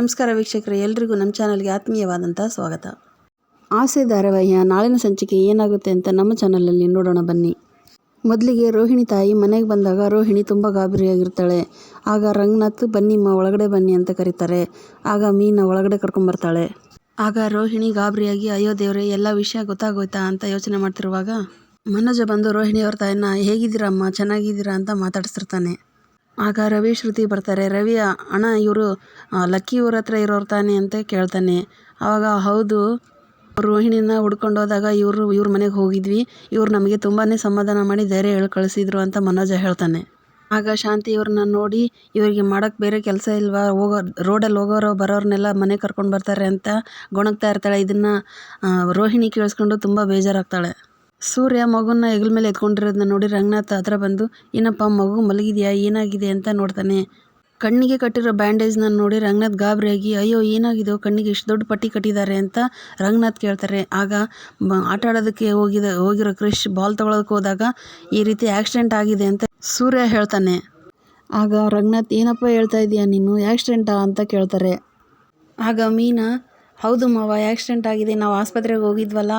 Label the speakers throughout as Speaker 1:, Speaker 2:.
Speaker 1: ನಮಸ್ಕಾರ ವೀಕ್ಷಕರೇ, ಎಲ್ರಿಗೂ ನಮ್ಮ ಚಾನಲ್ಗೆ ಆತ್ಮೀಯವಾದಂಥ ಸ್ವಾಗತ. ಆಸೆ ಧಾರಾವಾಹಿಯ ನಾಳಿನ ಸಂಚಿಕೆ ಏನಾಗುತ್ತೆ ಅಂತ ನಮ್ಮ ಚಾನಲಲ್ಲಿ ನೋಡೋಣ ಬನ್ನಿ. ಮೊದಲಿಗೆ ರೋಹಿಣಿ ತಾಯಿ ಮನೆಗೆ ಬಂದಾಗ ರೋಹಿಣಿ ತುಂಬ ಗಾಬರಿಯಾಗಿರ್ತಾಳೆ. ಆಗ ರಂಗನಾಥ್ ಬನ್ನಿಮ್ಮ ಒಳಗಡೆ ಬನ್ನಿ ಅಂತ ಕರೀತಾರೆ. ಆಗ ಮೀನ ಒಳಗಡೆ ಕರ್ಕೊಂಬರ್ತಾಳೆ ಆಗ ರೋಹಿಣಿ ಗಾಬರಿಯಾಗಿ, ಅಯ್ಯೋ ದೇವರೇ, ಎಲ್ಲ ವಿಷಯ ಗೊತ್ತಾಗೋಯ್ತಾ? ಅಂತ ಯೋಚನೆ ಮಾಡ್ತಿರುವಾಗ ಮನೋಜ ಬಂದು ರೋಹಿಣಿಯವ್ರ ತಾಯಿನ ಹೇಗಿದ್ದೀರಮ್ಮ ಚೆನ್ನಾಗಿದ್ದೀರಾ? ಅಂತ ಮಾತಾಡಿಸ್ತಿರ್ತಾನೆ. ಆಗ ರವಿ ಶ್ರುತಿ ಬರ್ತಾರೆ, ರವಿ, ಅಣ್ಣ, ಇವರು ಲಕ್ಕಿ ಇವ್ರ ಹತ್ರ ಇರೋರು ತಾನೆ ಅಂತ ಕೇಳ್ತಾನೆ. ಆವಾಗ ಹೌದು, ರೋಹಿಣಿನ ಹುಡ್ಕೊಂಡು ಹೋದಾಗ ಇವರು, ಇವ್ರ ಮನೆಗೆ ಹೋಗಿದ್ವಿ. ಇವ್ರು ನಮಗೆ ತುಂಬಾ ಸಮಾಧಾನ ಮಾಡಿ ಧೈರ್ಯ ಹೇಳಿ ಕಳಿಸಿದ್ರು ಅಂತ ಮನೋಜ ಹೇಳ್ತಾನೆ. ಆಗ ಶಾಂತಿ ಇವ್ರನ್ನ ನೋಡಿ, ಇವರಿಗೆ ಮಾಡೋಕ್ಕೆ ಬೇರೆ ಕೆಲಸ ಇಲ್ವಾ? ಹೋಗೋ ರೋಡಲ್ಲಿ ಹೋಗೋರು ಬರೋರನ್ನೆಲ್ಲ ಮನೆ ಕರ್ಕೊಂಡು ಬರ್ತಾರೆ ಅಂತ ಗೊಣಗ್ತಾ ಇರ್ತಾಳೆ. ಇದನ್ನು ರೋಹಿಣಿ ಕೇಳಿಸ್ಕೊಂಡು ತುಂಬ ಬೇಜಾರಾಗ್ತಾಳೆ. ಸೂರ್ಯ ಮಗುನ ಹೆಗಲ ಮೇಲೆ ಎತ್ಕೊಂಡಿರೋದನ್ನ ನೋಡಿ ರಂಗನಾಥ್ ಹತ್ರ ಬಂದು, ಏನಪ್ಪ ಮಗು ಮಲಗಿದೆಯಾ? ಏನಾಗಿದೆ ಅಂತ ನೋಡ್ತಾನೆ. ಕಣ್ಣಿಗೆ ಕಟ್ಟಿರೋ ಬ್ಯಾಂಡೇಜ್ನ ನೋಡಿ ರಂಗನಾಥ್ ಗಾಬರಿಯಾಗಿ, ಅಯ್ಯೋ, ಏನಾಗಿದೆ? ಕಣ್ಣಿಗೆ ಇಷ್ಟು ದೊಡ್ಡ ಪಟ್ಟಿ ಕಟ್ಟಿದ್ದಾರೆ ಅಂತ ರಂಗನಾಥ್ ಕೇಳ್ತಾರೆ. ಆಗ ಆಟ ಆಡೋದಕ್ಕೆ ಹೋಗಿದ, ಹೋಗಿರೋ ಕ್ರಿಶ್ ಬಾಲ್ ತೊಗೊಳೋದಕ್ಕೆ ಹೋದಾಗ ಈ ರೀತಿ ಆಕ್ಸಿಡೆಂಟ್ ಆಗಿದೆ ಅಂತ ಸೂರ್ಯ ಹೇಳ್ತಾನೆ. ಆಗ ರಂಗನಾಥ್, ಏನಪ್ಪ ಹೇಳ್ತಾ ಇದ್ದೀಯಾ ನೀನು? ಆಕ್ಸಿಡೆಂಟಾ? ಅಂತ ಕೇಳ್ತಾರೆ. ಆಗ ಮೀನಾ, ಹೌದು ಮಾವ, ಆಕ್ಸಿಡೆಂಟ್ ಆಗಿದೆ. ನಾವು ಆಸ್ಪತ್ರೆಗೆ ಹೋಗಿದ್ವಲ್ಲ.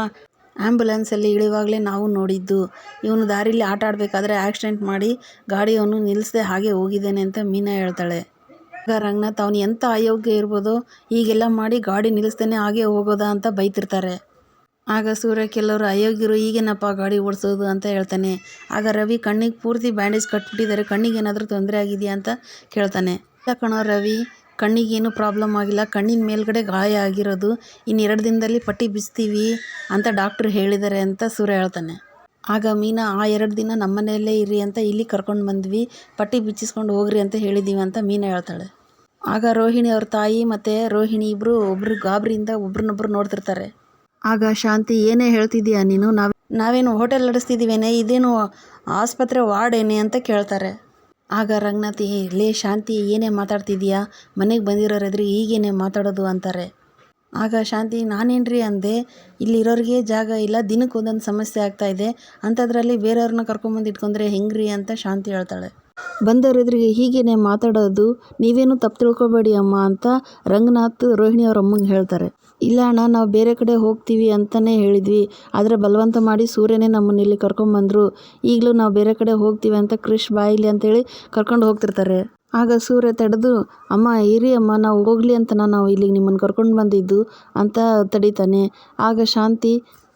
Speaker 1: ಆ್ಯಂಬುಲೆನ್ಸಲ್ಲಿ ಇಳಿವಾಗಲೇ ನಾವು ನೋಡಿದ್ದು. ಇವನು ದಾರಿಲಿ ಆಟ ಆಡಬೇಕಾದ್ರೆ ಆಕ್ಸಿಡೆಂಟ್ ಮಾಡಿ ಗಾಡಿಯವನು ನಿಲ್ಲಿಸದೆ ಹಾಗೆ ಹೋಗಿದ್ದೇನೆ ಅಂತ ಮೀನಾ ಹೇಳ್ತಾಳೆ. ಆಗ ರಂಗನಾಥ್, ಅವನು ಎಂಥ ಅಯೋಗ್ಯ ಇರ್ಬೋದು ಈಗೆಲ್ಲ ಮಾಡಿ ಗಾಡಿ ನಿಲ್ಲಿಸ್ತಾನೆ ಹಾಗೆ ಹೋಗೋದಾ ಅಂತ ಬೈತಿರ್ತಾರೆ. ಆಗ ಸೂರ್ಯ, ಕೆಲವರು ಅಯೋಗ್ಯರು ಈಗೇನಪ್ಪ ಗಾಡಿ ಓಡಿಸೋದು ಅಂತ ಹೇಳ್ತಾನೆ. ಆಗ ರವಿ ಕಣ್ಣಿಗೆ ಪೂರ್ತಿ ಬ್ಯಾಂಡೇಜ್ ಕಟ್ಬಿಟ್ಟಿದ್ದಾರೆ. ಕಣ್ಣಿಗೆ ಏನಾದರೂ ತೊಂದರೆ ಆಗಿದೆಯಾ? ಅಂತ ಕೇಳ್ತಾನೆ. ಇಲ್ಲ ಕಣೋ ರವಿ ಕಣ್ಣಿಗೇನು ಪ್ರಾಬ್ಲಮ್ ಆಗಿಲ್ಲ, ಕಣ್ಣಿನ ಮೇಲ್ಗಡೆ ಗಾಯ ಆಗಿರೋದು ಇನ್ನು ಎರಡು ದಿನದಲ್ಲಿ ಪಟ್ಟಿ ಬಿಚ್ತೀವಿ ಅಂತ ಡಾಕ್ಟ್ರು ಹೇಳಿದ್ದಾರೆ ಅಂತ ಸೂರ್ಯ ಹೇಳ್ತಾನೆ. ಆಗ ಮೀನಾ, ಆ ಎರಡು ದಿನ ನಮ್ಮನೆಯಲ್ಲೇ ಇರಿ ಅಂತ ಇಲ್ಲಿ ಕರ್ಕೊಂಡು ಬಂದ್ವಿ, ಪಟ್ಟಿ ಬಿಚ್ಚಿಸ್ಕೊಂಡು ಹೋಗ್ರಿ ಅಂತ ಹೇಳಿದ್ದೀವಿ ಅಂತ ಮೀನಾ ಹೇಳ್ತಾಳೆ. ಆಗ ರೋಹಿಣಿ ಅವ್ರ ತಾಯಿ ಮತ್ತು ರೋಹಿಣಿ ಇಬ್ಬರು ಒಬ್ರು ಗಾಬರಿಯಿಂದ ಒಬ್ರನ್ನೊಬ್ರು ನೋಡ್ತಿರ್ತಾರೆ. ಆಗ ಶಾಂತಿ, ಏನೇ ಹೇಳ್ತಿದ್ದೀಯಾ ನೀನು? ನಾವು ನಾವೇನು ಹೋಟೆಲ್ ನಡೆಸ್ತಿದ್ದೀವೇನೆ ಇದೇನು ಆಸ್ಪತ್ರೆ ಏನೇ ಅಂತ ಕೇಳ್ತಾರೆ. ಆಗ ರಂಗನಾಥ್ "ಏ, ಲೇ ಶಾಂತಿ ಏನೇ ಮಾತಾಡ್ತಿದ್ದೀಯಾ ಮನೆಗೆ ಬಂದಿರೋರೆದ್ರಿ ಹೀಗೇನೆ ಮಾತಾಡೋದು ಅಂತಾರೆ. ಆಗ ಶಾಂತಿ ನಾನೇನ್ರಿ ಅಂದೆ? ಇಲ್ಲಿರೋರಿಗೆ ಜಾಗ ಇಲ್ಲ ದಿನಕ್ಕೆ ಒಂದೊಂದು ಸಮಸ್ಯೆ ಆಗ್ತಾ ಇದೆ. ಅಂಥದ್ರಲ್ಲಿ ಬೇರೆಯವ್ರನ್ನ ಕರ್ಕೊಂಬಂದು ಇಟ್ಕೊಂಡ್ರೆ ಹೆಂಗ್ರಿ ಅಂತ ಶಾಂತಿ ಹೇಳ್ತಾಳೆ. ಬಂದವರೆದ್ರಿಗೆ ಹೀಗೇನೆ ಮಾತಾಡೋದು ನೀವೇನು ತಪ್ಪು ತಿಳ್ಕೊಬೇಡಿ ಅಮ್ಮ ಅಂತ ರಂಗನಾಥ್ ರೋಹಿಣಿ ಅವ್ರ ಅಮ್ಮಗೆ ಹೇಳ್ತಾರೆ. ಇಲ್ಲ ಅಣ್ಣ, ನಾವು ಬೇರೆ ಕಡೆ ಹೋಗ್ತೀವಿ ಅಂತಲೇ ಹೇಳಿದ್ವಿ. ಆದರೆ ಬಲವಂತ ಮಾಡಿ ಸೂರ್ಯನೇ ನಮ್ಮನ್ನು ಇಲ್ಲಿ ಕರ್ಕೊಂಬಂದರು ಈಗಲೂ ನಾವು ಬೇರೆ ಕಡೆ ಹೋಗ್ತೀವಿ ಅಂತ ಕ್ರಿಶ್ ಬಾಯಿಲಿ ಅಂತೇಳಿ ಕರ್ಕೊಂಡು ಹೋಗ್ತಿರ್ತಾರೆ. ಆಗ ಸೂರ್ಯ ತಡೆದು, ಅಮ್ಮ, ಇರಿ ಅಮ್ಮ, ನಾವು ಹೋಗಲಿ ಅಂತ ನಾವು ಇಲ್ಲಿಗೆ ನಿಮ್ಮನ್ನು ಕರ್ಕೊಂಡು ಬಂದಿದ್ದು ಅಂತ ತಡಿತಾನೆ. ಆಗ ಶಾಂತಿ,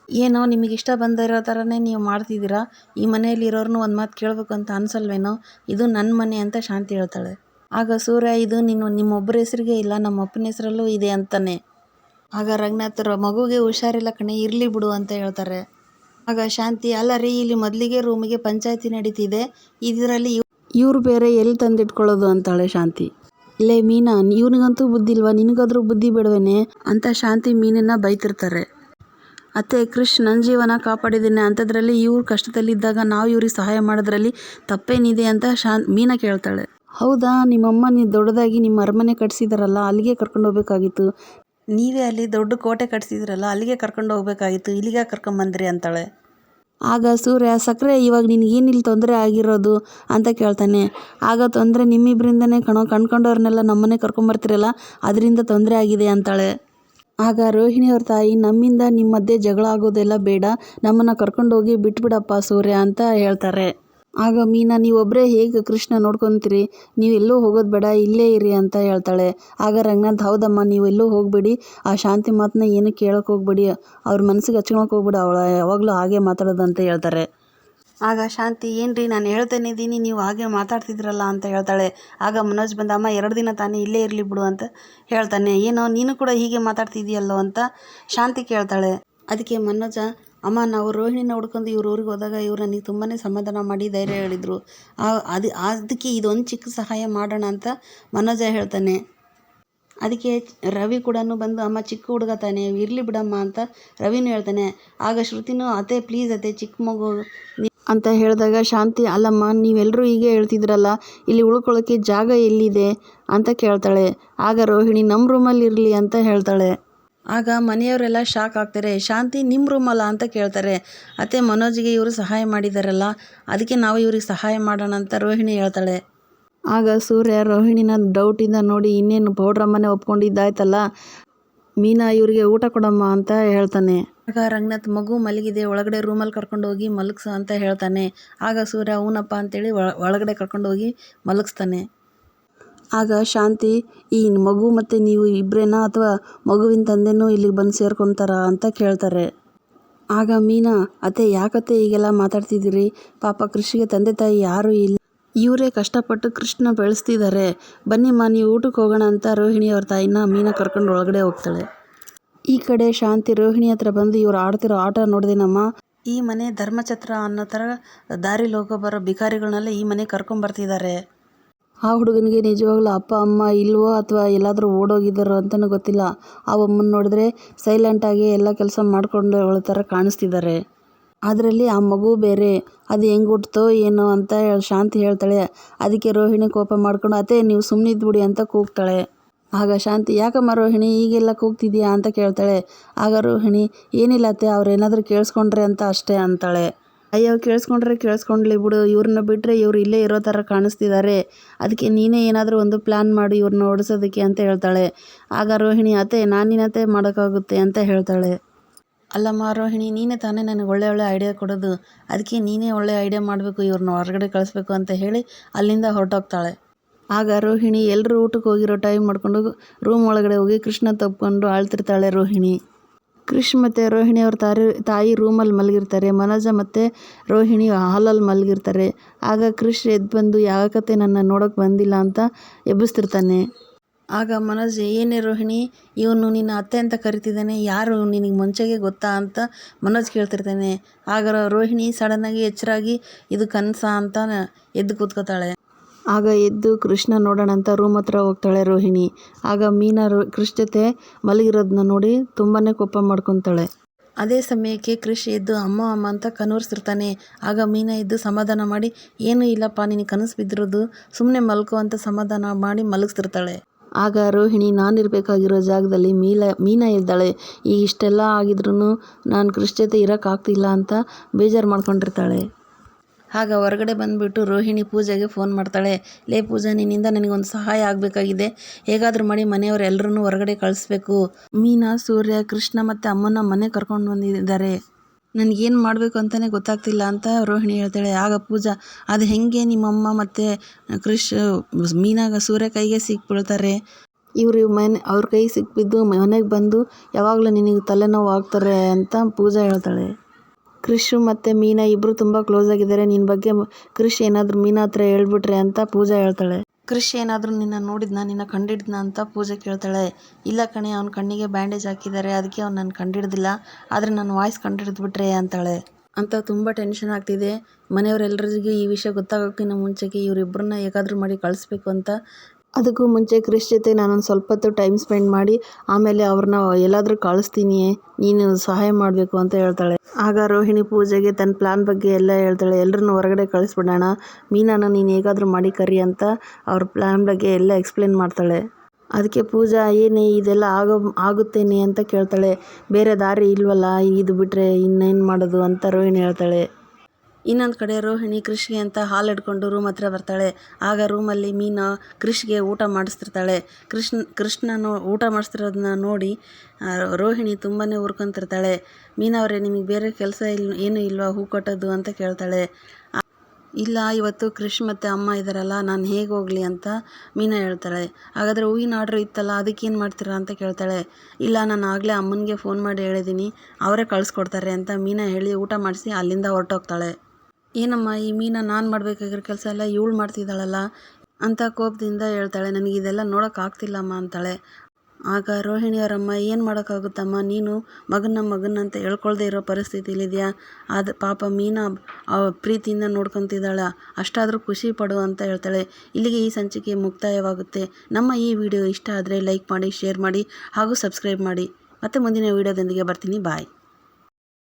Speaker 1: ಏನೋ ನಿಮಗೆ ಇಷ್ಟ ಬಂದಿರೋ ಥರನೇ ನೀವು ಮಾಡ್ತಿದ್ದೀರಾ? ಈ ಮನೆಯಲ್ಲಿ ಇರೋರ್ನು ಒಂದು ಮಾತು ಕೇಳಬೇಕು ಅಂತ ಅನ್ಸಲ್ವೇನೋ? ಇದು ನನ್ನ ಮನೆ ಅಂತ ಶಾಂತಿ ಹೇಳ್ತಾಳೆ. ಆಗ ಸೂರ್ಯ, ಇದು ನೀನು ನಿಮ್ಮೊಬ್ಬರ ಹೆಸರಿಗೆ ಇಲ್ಲ ನಮ್ಮ ಅಪ್ಪನ ಹೆಸರಲ್ಲೂ ಇದೆ ಅಂತಾನೆ. ಆಗ ರಂಗನಾಥರು, ಮಗುಗೆ ಹುಷಾರಿಲ್ಲ ಕಣೆ, ಇರಲಿ ಬಿಡು ಅಂತ ಹೇಳ್ತಾರೆ. ಆಗ ಶಾಂತಿ, ಅಲ್ಲ ರೀ, ಇಲ್ಲಿ ಮೊದಲಿಗೆ ರೂಮಿಗೆ ಪಂಚಾಯತಿ ನಡೀತಿದೆ, ಇದರಲ್ಲಿ ಇವ್ರು ಬೇರೆ ಎಲ್ಲಿ ತಂದಿಟ್ಕೊಳ್ಳೋದು ಅಂತಾಳೆ ಶಾಂತಿ. ಇಲ್ಲೇ ಮೀನಾ, ಇವನಿಗಂತೂ ಬುದ್ಧಿ ಇಲ್ವಾ ನಿನಗಾದ್ರೂ ಬುದ್ಧಿ ಬಿಡವೇನೆ? ಅಂತ ಶಾಂತಿ ಮೀನನ್ನ ಬೈತಿರ್ತಾರೆ. ಅತ್ತೆ, ಕೃಷ್ ನನ್ನ ಜೀವನ ಕಾಪಾಡಿದ್ದೇನೆ. ಅಂಥದ್ರಲ್ಲಿ ಇವ್ರು ಕಷ್ಟದಲ್ಲಿದ್ದಾಗ ನಾವು ಇವ್ರಿಗೆ ಸಹಾಯ ಮಾಡೋದ್ರಲ್ಲಿ ತಪ್ಪೇನಿದೆ ಅಂತ ಶಾನ್, ಮೀನಾ ಕೇಳ್ತಾಳೆ. ಹೌದಾ? ನಿಮ್ಮಮ್ಮ ನೀವು ದೊಡ್ಡದಾಗಿ ನಿಮ್ಮ ಅರಮನೆ ಕಟ್ಸಿದಾರಲ್ಲ, ಅಲ್ಲಿಗೆ ಕರ್ಕೊಂಡು ಹೋಗ್ಬೇಕಾಗಿತ್ತು. ನೀವೇ ಅಲ್ಲಿ ದೊಡ್ಡ ಕೋಟೆ ಕಟ್ಸಿದ್ರಲ್ಲ, ಅಲ್ಲಿಗೆ ಕರ್ಕೊಂಡು ಹೋಗ್ಬೇಕಾಗಿತ್ತು, ಇಲ್ಲಿಗೆ ಕರ್ಕೊಂಬಂದ್ರಿ ಅಂತಾಳೆ. ಆಗ ಸೂರ್ಯ ಸಕ್ಕರೆ ಇವಾಗ ನಿನಗೇನಿಲ್ಲಿ ತೊಂದರೆ ಆಗಿರೋದು ಅಂತ ಕೇಳ್ತಾನೆ. ಆಗ ತೊಂದರೆ ನಿಮ್ಮಿಬ್ಬರಿಂದನೇ ಕಣೋ, ಕಣ್ಕೊಂಡವ್ರನ್ನೆಲ್ಲ ನಮ್ಮನೆ ಕರ್ಕೊಂಬರ್ತಿರಲ್ಲ ಅದರಿಂದ ತೊಂದರೆ ಆಗಿದೆ ಅಂತಾಳೆ. ಆಗ ರೋಹಿಣಿ ಅವ್ರ ತಾಯಿ, ನಮ್ಮಿಂದ ನಿಮ್ಮ ಮಧ್ಯೆ ಜಗಳ ಆಗೋದೆಲ್ಲ ಬೇಡ, ನಮ್ಮನ್ನು ಕರ್ಕೊಂಡೋಗಿ ಬಿಟ್ಬಿಡಪ್ಪ ಸೂರ್ಯ ಅಂತ ಹೇಳ್ತಾರೆ. ಆಗ ಮೀನಾ ನೀವೊಬ್ಬರೇ ಹೇಗೆ ಕೃಷ್ಣ ನೋಡ್ಕೊತಿರಿ? ನೀವು ಎಲ್ಲೂ ಹೋಗೋದು ಬೇಡ, ಇಲ್ಲೇ ಇರಿ ಅಂತ ಹೇಳ್ತಾಳೆ. ಆಗ ರಂಗನಾಥ್, ಹೌದಮ್ಮ, ನೀವು ಎಲ್ಲೂ ಹೋಗಬೇಡಿ. ಆ ಶಾಂತಿ ಮಾತನ್ನ ಏನು ಕೇಳೋಕೆ ಹೋಗ್ಬೇಡಿ. ಅವ್ರ ಮನಸ್ಸಿಗೆ ಹಚ್ಕೊಳಕ್ಕೆ ಹೋಗ್ಬೇಡಿ. ಅವಳ ಯಾವಾಗಲೂ ಹಾಗೆ ಮಾತಾಡೋದಂತ ಹೇಳ್ತಾರೆ. ಆಗ ಶಾಂತಿ, ಏನ್ರಿ, ನಾನು ಹೇಳ್ತಾನೆ ಇದ್ದೀನಿ, ನೀವು ಹಾಗೆ ಮಾತಾಡ್ತಿದ್ರಲ್ಲ ಅಂತ ಹೇಳ್ತಾಳೆ. ಆಗ ಮನೋಜ್ ಬಂದ ಅಮ್ಮ ಎರಡು ದಿನ ತಾನೇ ಇಲ್ಲೇ ಇರಲಿ ಬಿಡು ಅಂತ ಹೇಳ್ತಾನೆ. ಏನೋ, ನೀನು ಕೂಡ ಹೀಗೆ ಮಾತಾಡ್ತಿದ್ದೀಯಲ್ಲೋ ಅಂತ ಶಾಂತಿ ಕೇಳ್ತಾಳೆ. ಅದಕ್ಕೆ ಮನೋಜ ಅಮ್ಮ, ನಾವು ರೋಹಿಣಿನ ಹುಡ್ಕೊಂಡು ಇವ್ರ ಊರಿಗೆ ಹೋದಾಗ ಇವ್ರು ನನಗೆ ತುಂಬಾ ಸಮಾಧಾನ ಮಾಡಿ ಧೈರ್ಯ ಹೇಳಿದರು. ಅದು ಅದಕ್ಕೆ ಇದೊಂದು ಚಿಕ್ಕ ಸಹಾಯ ಮಾಡೋಣ ಅಂತ ಮನೋಜ ಹೇಳ್ತಾನೆ. ಅದಕ್ಕೆ ರವಿ ಕೂಡ ಬಂದು, ಅಮ್ಮ, ಚಿಕ್ಕ ಹುಡುಗ ತಾನೆ, ಇರಲಿ ಬಿಡಮ್ಮ ಅಂತ ರವಿನೂ ಹೇಳ್ತಾನೆ. ಆಗ ಶ್ರುತಿನೂ, ಅತ್ತೆ ಪ್ಲೀಸ್ ಅತ್ತೆ, ಚಿಕ್ಕ ಮಗು ಅಂತ ಹೇಳಿದಾಗ ಶಾಂತಿ, ಅಲ್ಲಮ್ಮ ನೀವೆಲ್ಲರೂ ಹೀಗೆ ಹೇಳ್ತಿದ್ರಲ್ಲ, ಇಲ್ಲಿ ಉಳ್ಕೊಳ್ಳೋಕ್ಕೆ ಜಾಗ ಎಲ್ಲಿದೆ? ಅಂತ ಕೇಳ್ತಾಳೆ. ಆಗ ರೋಹಿಣಿ ನಮ್ಮ ರೂಮಲ್ಲಿ ಇರಲಿ ಅಂತ ಹೇಳ್ತಾಳೆ. ಆಗ ಮನೆಯವರೆಲ್ಲ ಶಾಕ್ ಆಗ್ತಾರೆ, ಶಾಂತಿ ನಿಮ್ಮ ರೂಮಲ್ಲ ಅಂತ ಕೇಳ್ತಾರೆ. ಅತ್ತೆ ಮನೋಜ್ಗೆ ಇವರು ಸಹಾಯ ಮಾಡಿದಾರಲ್ಲ ಅದಕ್ಕೆ ನಾವು ಇವ್ರಿಗೆ ಸಹಾಯ ಮಾಡೋಣ ಅಂತ ರೋಹಿಣಿ ಹೇಳ್ತಾಳೆ. ಆಗ ಸೂರ್ಯ ರೋಹಿಣಿನ ಡೌಟಿಂದ ನೋಡಿ ಇನ್ನೇನು ಪೌಡ್ರಮ್ಮನೆ ಒಪ್ಕೊಂಡಿದ್ದಾಯ್ತಲ್ಲ, ಮೀನಾ ಇವರಿಗೆ ಊಟ ಕೊಡಮ್ಮ ಅಂತ ಹೇಳ್ತಾನೆ. ಆಗ ರಂಗನಾಥ್ ಮಗು ಮಲಗಿದೆ, ಒಳಗಡೆ ರೂಮಲ್ಲಿ ಕರ್ಕೊಂಡು ಹೋಗಿ ಮಲಗಿಸು ಅಂತ ಹೇಳ್ತಾನೆ. ಆಗ ಸೂರ್ಯ ಅವನಪ್ಪ ಅಂತೇಳಿ ಒಳ- ಒಳಗಡೆ ಕರ್ಕೊಂಡು ಹೋಗಿ ಮಲಗಿಸ್ತಾನೆ. ಆಗ ಶಾಂತಿ, ಈ ಮಗು ಮತ್ತು ನೀವು ಇಬ್ಬರೇನಾ ಅಥವಾ ಮಗುವಿನ ತಂದೆನೂ ಇಲ್ಲಿಗೆ ಬಂದು ಸೇರ್ಕೊತಾರ ಅಂತ ಕೇಳ್ತಾರೆ. ಆಗ ಮೀನಾ, ಅತ್ತೆ ಯಾಕತ್ತೆ ಈಗೆಲ್ಲ ಮಾತಾಡ್ತಿದ್ದೀರಿ? ಪಾಪ ಕೃಷಿಗೆ ತಂದೆ ತಾಯಿ ಯಾರೂ ಇಲ್ಲ. ಇವರೇ ಕಷ್ಟಪಟ್ಟು ಕೃಷ್ಣ ಬೆಳೆಸ್ತಿದ್ದಾರೆ. ಬನ್ನಿಮ್ಮ ನೀವು ಊಟಕ್ಕೆ ಹೋಗೋಣ ಅಂತ ರೋಹಿಣಿ ಅವ್ರ ತಾಯಿನ ಮೀನಾ ಕರ್ಕೊಂಡು ಒಳಗಡೆ ಹೋಗ್ತಾಳೆ. ಈ ಕಡೆ ಶಾಂತಿ, ರೋಹಿಣಿ ಹತ್ರ ಬಂದು ಇವ್ರು ಆಡ್ತಿರೋ ಆಟ ನೋಡಿದೆನಮ್ಮ? ಈ ಮನೆ ಧರ್ಮಛತ್ರ ಅನ್ನೋ ಥರ ದಾರಿಲಿ ಹೋಗೋ ಬರೋ ಭಿಕಾರಿಗಳನ್ನೆಲ್ಲ ಈ ಮನೆ ಕರ್ಕೊಂಬರ್ತಿದ್ದಾರೆ. ಆ ಹುಡುಗನಿಗೆ ನಿಜವಾಗ್ಲೂ ಅಪ್ಪ, ಅಮ್ಮ ಇಲ್ವೋ ಅಥವಾ ಎಲ್ಲಾದರೂ ಓಡೋಗಿದ್ದಾರೋ ಅಂತಲೂ ಗೊತ್ತಿಲ್ಲ. ಆ ಅಮ್ಮನ ನೋಡಿದ್ರೆ ಸೈಲೆಂಟಾಗಿ ಎಲ್ಲ ಕೆಲಸ ಮಾಡಿಕೊಂಡು ಅವಳ ಥರ ಕಾಣಿಸ್ತಿದ್ದಾರೆ. ಅದರಲ್ಲಿ ಆ ಮಗು ಬೇರೆ. ಅದು ಹೆಂಗೆ ಹುಟ್ಟುತ್ತೋ ಏನೋ ಅಂತ ಶಾಂತಿ ಹೇಳ್ತಾಳೆ. ಅದಕ್ಕೆ ರೋಹಿಣಿ ಕೋಪ ಮಾಡ್ಕೊಂಡು, ಅತ್ತೆ, ನೀವು ಸುಮ್ಮನಿದ್ಬಿಡಿ ಅಂತ ಕೂಗ್ತಾಳೆ. ಆಗ ಶಾಂತಿ, ಯಾಕಮ್ಮ ರೋಹಿಣಿ, ಈಗೆಲ್ಲ ಕೂಗ್ತಿದ್ಯಾ? ಅಂತ ಕೇಳ್ತಾಳೆ. ಆಗ ರೋಹಿಣಿ, ಏನಿಲ್ಲ ಅತ್ತೆ, ಅವ್ರೇನಾದರೂ ಕೇಳಿಸ್ಕೊಂಡ್ರೆ ಅಂತ ಅಷ್ಟೇ ಅಂತಾಳೆ. ಅಯ್ಯೋ, ಕೇಳಿಸ್ಕೊಂಡ್ರೆ ಕೇಳಿಸ್ಕೊಂಡ್ಲಿ ಬಿಡು. ಇವ್ರನ್ನ ಬಿಟ್ಟರೆ ಇವ್ರು ಇಲ್ಲೇ ಇರೋ ಥರ ಕಾಣಿಸ್ತಿದ್ದಾರೆ ಅದಕ್ಕೆ ನೀನೇ ಏನಾದರೂ ಒಂದು ಪ್ಲ್ಯಾನ್ ಮಾಡಿ, ಇವ್ರನ್ನ ಓಡಿಸೋದಕ್ಕೆ ಅಂತ ಹೇಳ್ತಾಳೆ. ಆಗ ರೋಹಿಣಿ, ಅತ್ತೆ ನಾನಿನತ್ತೆ ಮಾಡೋಕ್ಕಾಗುತ್ತೆ ಅಂತ ಹೇಳ್ತಾಳೆ. ಅಲ್ಲಮ್ಮ, ರೋಹಿಣಿ, ನೀನೇ ತಾನೇ ನನಗೆ ಒಳ್ಳೆ ಒಳ್ಳೆ ಐಡಿಯಾ ಕೊಡೋದು. ಅದಕ್ಕೆ ನೀನೇ ಒಳ್ಳೆ ಐಡಿಯಾ ಮಾಡಬೇಕು, ಇವ್ರನ್ನ ಹೊರಗಡೆ ಕಳಿಸ್ಬೇಕು ಅಂತ ಹೇಳಿ ಅಲ್ಲಿಂದ ಹೊರಟೋಗ್ತಾಳೆ. ಆಗ ರೋಹಿಣಿ ಎಲ್ಲರೂ ಊಟಕ್ಕೆ ಹೋಗಿರೋ ಟೈಮ್ ಮಾಡಿಕೊಂಡು ರೂಮ್ ಒಳಗಡೆ ಹೋಗಿ ಕೃಷ್ಣ ತಪ್ಕೊಂಡು ಆಳ್ತಿರ್ತಾಳೆ ರೋಹಿಣಿ. ಕೃಷ್ ಮತ್ತು ರೋಹಿಣಿ ಅವ್ರ ತಾರಿ, ತಾಯಿ ರೂಮಲ್ಲಿ ಮಲಗಿರ್ತಾರೆ. ಮನೋಜ ಮತ್ತು ರೋಹಿಣಿ ಹಾಲಲ್ಲಿ ಮಲಗಿರ್ತಾರೆ. ಆಗ ಕೃಷ್ ಎದ್ದು ಬಂದು ಯಾಕತ್ತೆ ನನ್ನ ನೋಡೋಕೆ ಬಂದಿಲ್ಲ ಅಂತ ಎಬ್ಬಿಸ್ತಿರ್ತಾನೆ. ಆಗ ಮನೋಜ್, ಏನೇ ರೋಹಿಣಿ, ಇವನು ನಿನ್ನ ಅತ್ತೆ ಅಂತ ಕರಿತಿದ್ದಾನೆ, ಯಾರು ನಿನಗೆ ಮುಂಚೆಗೆ ಗೊತ್ತಾ ಅಂತ ಮನೋಜ್ ಕೇಳ್ತಿರ್ತಾನೆ. ಆಗ ರೋಹಿಣಿ ಸಡನ್ನಾಗಿ ಎಚ್ಚರಾಗಿ, ಇದು ಕನಸ ಅಂತ ಎದ್ದು ಕೂತ್ಕೋತಾಳೆ. ಆಗ ಎದ್ದು ಕೃಷ್ಣ ನೋಡೋಣ ಅಂತ ರೂಮ್ ಹತ್ರ ಹೋಗ್ತಾಳೆ ರೋಹಿಣಿ. ಆಗ ಮೀನಾ ರೋ, ಕೃಷ್ ಜೊತೆ ಮಲಗಿರೋದನ್ನ ನೋಡಿ ತುಂಬಾ ಕೋಪ ಮಾಡ್ಕೊತಾಳೆ. ಅದೇ ಸಮಯಕ್ಕೆ ಕೃಷಿ ಎದ್ದು, ಅಮ್ಮ ಅಮ್ಮ ಅಂತ ಕನೂರ್ಸಿರ್ತಾನೆ. ಆಗ ಮೀನಾ ಎದ್ದು ಸಮಾಧಾನ ಮಾಡಿ, ಏನೂ ಇಲ್ಲಪ್ಪ, ನಿನಗೆ ಕನಸು ಬಿದ್ದಿರೋದು. ಸುಮ್ಮನೆ ಮಲ್ಕೋ ಅಂತ ಸಮಾಧಾನ ಮಾಡಿ ಮಲಗಿಸ್ತಿರ್ತಾಳೆ ಆಗ ರೋಹಿಣಿ ನಾನಿರಬೇಕಾಗಿರೋ ಜಾಗದಲ್ಲಿ ಮೀಲ, ಮೀನಾ ಇದ್ದಾಳೆ. ಈಗ ಇಷ್ಟೆಲ್ಲ ಆಗಿದ್ರೂ ನಾನು ಕೃಷಿ ಜೊತೆ ಇರೋಕ್ಕಾಗ್ತಿಲ್ಲ ಅಂತ ಬೇಜಾರು ಮಾಡ್ಕೊಂಡಿರ್ತಾಳೆ. ಆಗ ಹೊರಗಡೆ ಬಂದುಬಿಟ್ಟು ರೋಹಿಣಿ ಪೂಜೆಗೆ ಫೋನ್ ಮಾಡ್ತಾಳೆ. ಲೇ ಪೂಜಾ, ನಿನ್ನಿಂದ ನನಗೊಂದು ಸಹಾಯ ಆಗಬೇಕಾಗಿದೆ. ಹೇಗಾದರೂ ಮಾಡಿ ಮನೆಯವರೆಲ್ಲರೂ ಹೊರಗಡೆ ಕಳಿಸ್ಬೇಕು. ಮೀನಾ, ಸೂರ್ಯ, ಕೃಷ್ಣ ಮತ್ತು ಅಮ್ಮನ ಮನೆ ಕರ್ಕೊಂಡು ಬಂದಿದ್ದಾರೆ. ನನಗೇನು ಮಾಡಬೇಕು ಅಂತಲೇ ಗೊತ್ತಾಗ್ತಿಲ್ಲ ಅಂತ ರೋಹಿಣಿ ಹೇಳ್ತಾಳೆ. ಆಗ ಪೂಜಾ, ಅದು ಹೆಂಗೆ ನಿಮ್ಮಮ್ಮ ಮತ್ತು ಕೃಷ್, ಮೀನಾಗ ಸೂರ್ಯ ಕೈಗೆ ಸಿಕ್ಬಿಡ್ತಾರೆ? ಇವರು ಮನೆ, ಅವ್ರ ಕೈ ಸಿಕ್ಬಿದ್ದು ಮನೆಗೆ ಬಂದು ಯಾವಾಗಲೂ ನಿನಗೆ ತಲೆನೋವು ಆಗ್ತಾರೆ ಅಂತ ಪೂಜಾ ಹೇಳ್ತಾಳೆ. ಕೃಷ್ ಮತ್ತೆ ಮೀನಾ ಇಬ್ಬರು ತುಂಬಾ ಕ್ಲೋಸ್ ಆಗಿದ್ದಾರೆ. ನಿನ್ ಬಗ್ಗೆ ಕ್ರಿಶ್ ಏನಾದರೂ ಮೀನಾ ಹತ್ರ ಹೇಳ್ಬಿಟ್ರೆ ಅಂತ ಪೂಜಾ ಹೇಳ್ತಾಳೆ. ಕ್ರಿಶ್ ಏನಾದರೂ ನಿನ್ನ ನೋಡಿದ್ನ? ನಿನ್ನ ಕಂಡಿಡ್ದನ ಅಂತ ಪೂಜೆ ಕೇಳ್ತಾಳೆ. ಇಲ್ಲ ಕಣೆ, ಅವ್ನ ಕಣ್ಣಿಗೆ ಬ್ಯಾಂಡೇಜ್ ಹಾಕಿದ್ದಾರೆ. ಅದಕ್ಕೆ ಅವ್ನು ನನ್ನ ಕಂಡಿಡ್ದಿಲ್ಲ. ಆದರೆ ನನ್ನ ವಾಯ್ಸ್ ಕಂಡಿಡಿದ್ಬಿಟ್ರೆ ಅಂತಾಳೆ. ಅಂತ ತುಂಬ ಟೆನ್ಷನ್ ಆಗ್ತಿದೆ. ಮನೆಯವರೆಲ್ಲರಿಗೂ ಈ ವಿಷಯ ಗೊತ್ತಾಗೋಕ್ಕಿಂತ ಮುಂಚೆಗೆ ಇವರಿಬ್ಬರನ್ನ ಹೇಗಾದರೂ ಮಾಡಿ ಕಳಿಸ್ಬೇಕು ಅಂತ ಅದಕ್ಕೂ ಮುಂಚೆ ಕ್ರಿಶ್ ಜೊತೆ ನಾನೊಂದು ಸ್ವಲ್ಪ ಹೊತ್ತು ಟೈಮ್ ಸ್ಪೆಂಡ್ ಮಾಡಿ ಆಮೇಲೆ ಅವ್ರನ್ನ ಎಲ್ಲಾದರೂ ಕಳಿಸ್ತೀನಿ, ನೀನು ಸಹಾಯ ಮಾಡಬೇಕು ಅಂತ ಹೇಳ್ತಾಳೆ. ಆಗ ರೋಹಿಣಿ ಪೂಜೆಗೆ ತನ್ನ ಪ್ಲ್ಯಾನ್ ಬಗ್ಗೆ ಎಲ್ಲ ಹೇಳ್ತಾಳೆ. ಎಲ್ಲರನ್ನು ಹೊರಗಡೆ ಕಳಿಸ್ಬಿಡೋಣ. ಮೀನಾನ ನೀನು ಹೇಗಾದರೂ ಮಾಡಿ ಕರಿ ಅಂತ ಅವ್ರ ಪ್ಲ್ಯಾನ್ ಬಗ್ಗೆ ಎಲ್ಲ ಎಕ್ಸ್ಪ್ಲೇನ್ ಮಾಡ್ತಾಳೆ. ಅದಕ್ಕೆ ಪೂಜಾ, ಏನೇ ಇದೆಲ್ಲ ಆಗೋ, ಆಗುತ್ತೇನೆ ಅಂತ ಕೇಳ್ತಾಳೆ. ಬೇರೆ ದಾರಿ ಇಲ್ವಲ್ಲ, ಇದು ಬಿಟ್ಟರೆ ಇನ್ನೇನು ಮಾಡೋದು ಅಂತ ರೋಹಿಣಿ ಹೇಳ್ತಾಳೆ. ಇನ್ನೊಂದು ಕಡೆ ರೋಹಿಣಿ ಕೃಷಿಗೆ ಅಂತ ಹಾಲು ಹಿಡ್ಕೊಂಡು ರೂಮ್ ಹತ್ರ ಬರ್ತಾಳೆ. ಆಗ ರೂಮಲ್ಲಿ ಮೀನಾ ಕೃಷಿಗೆ ಊಟ ಮಾಡಿಸ್ತಿರ್ತಾಳೆ. ಕೃಷ್ಣ, ಕೃಷ್ಣನು ಊಟ ಮಾಡಿಸ್ತಿರೋದನ್ನ ನೋಡಿ ರೋಹಿಣಿ ತುಂಬಾ ಹುರ್ಕೊಂತಿರ್ತಾಳೆ ಮೀನಾ ನಿಮಗೆ ಬೇರೆ ಕೆಲಸ ಇಲ್ಲ ಏನು ಇಲ್ವಾ? ಹೂ ಕಟ್ಟೋದು ಅಂತ ಕೇಳ್ತಾಳೆ. ಇಲ್ಲ, ಇವತ್ತು ಕೃಷ್ ಮತ್ತು ಅಮ್ಮ ಇದ್ದಾರಲ್ಲ ನಾನು ಹೇಗೆ ಹೋಗಲಿ ಅಂತ ಮೀನಾ ಹೇಳ್ತಾಳೆ. ಹಾಗಾದರೆ ಹೂವಿನ ಆರ್ಡ್ರ್ ಇತ್ತಲ್ಲ ಅದಕ್ಕೇನು ಮಾಡ್ತೀರಾ ಅಂತ ಕೇಳ್ತಾಳೆ. ಇಲ್ಲ, ನಾನು ಆಗಲೇ ಅಮ್ಮನಿಗೆ ಫೋನ್ ಮಾಡಿ ಹೇಳಿದ್ದೀನಿ ಅವರೇ ಕಳಿಸ್ಕೊಡ್ತಾರೆ ಅಂತ ಮೀನಾ ಹೇಳಿ ಊಟ ಮಾಡಿಸಿ ಅಲ್ಲಿಂದ ಹೊರಟೋಗ್ತಾಳೆ. ಏನಮ್ಮ ಈ ಮೀನ ನಾನು ಮಾಡಬೇಕಾಗಿರೋ ಕೆಲಸ ಎಲ್ಲ ಇವಳು ಮಾಡ್ತಿದ್ದಾಳಲ್ಲ? ಅಂತ ಕೋಪದಿಂದ ಹೇಳ್ತಾಳೆ, ನನಗೆ ಇದೆಲ್ಲ ನೋಡೋಕ್ಕಾಗ್ತಿಲ್ಲಮ್ಮ ಅಂತಾಳೆ. ಆಗ ರೋಹಿಣಿಯವರಮ್ಮ ಏನು ಮಾಡೋಕ್ಕಾಗುತ್ತಮ್ಮ? ನೀನು ಮಗನ ಮಗನ ಅಂತ ಹೇಳ್ಕೊಳ್ದೇ ಇರೋ ಪರಿಸ್ಥಿತಿಲಿದೆಯಾ? ಅದು ಪಾಪ ಮೀನಾ ಪ್ರೀತಿಯಿಂದ ನೋಡ್ಕೊತಿದ್ದಾಳ. ಅಷ್ಟಾದರೂ ಖುಷಿ ಪಡು ಅಂತ ಹೇಳ್ತಾಳೆ. ಇಲ್ಲಿಗೆ ಈ ಸಂಚಿಕೆ ಮುಕ್ತಾಯವಾಗುತ್ತೆ. ನಮ್ಮ ಈ ವಿಡಿಯೋ ಇಷ್ಟ ಆದರೆ ಲೈಕ್ ಮಾಡಿ, ಶೇರ್ ಮಾಡಿ ಹಾಗೂ ಸಬ್ಸ್ಕ್ರೈಬ್ ಮಾಡಿ. ಮತ್ತೆ ಮುಂದಿನ ವೀಡಿಯೋದೊಂದಿಗೆ ಬರ್ತೀನಿ. ಬಾಯ್.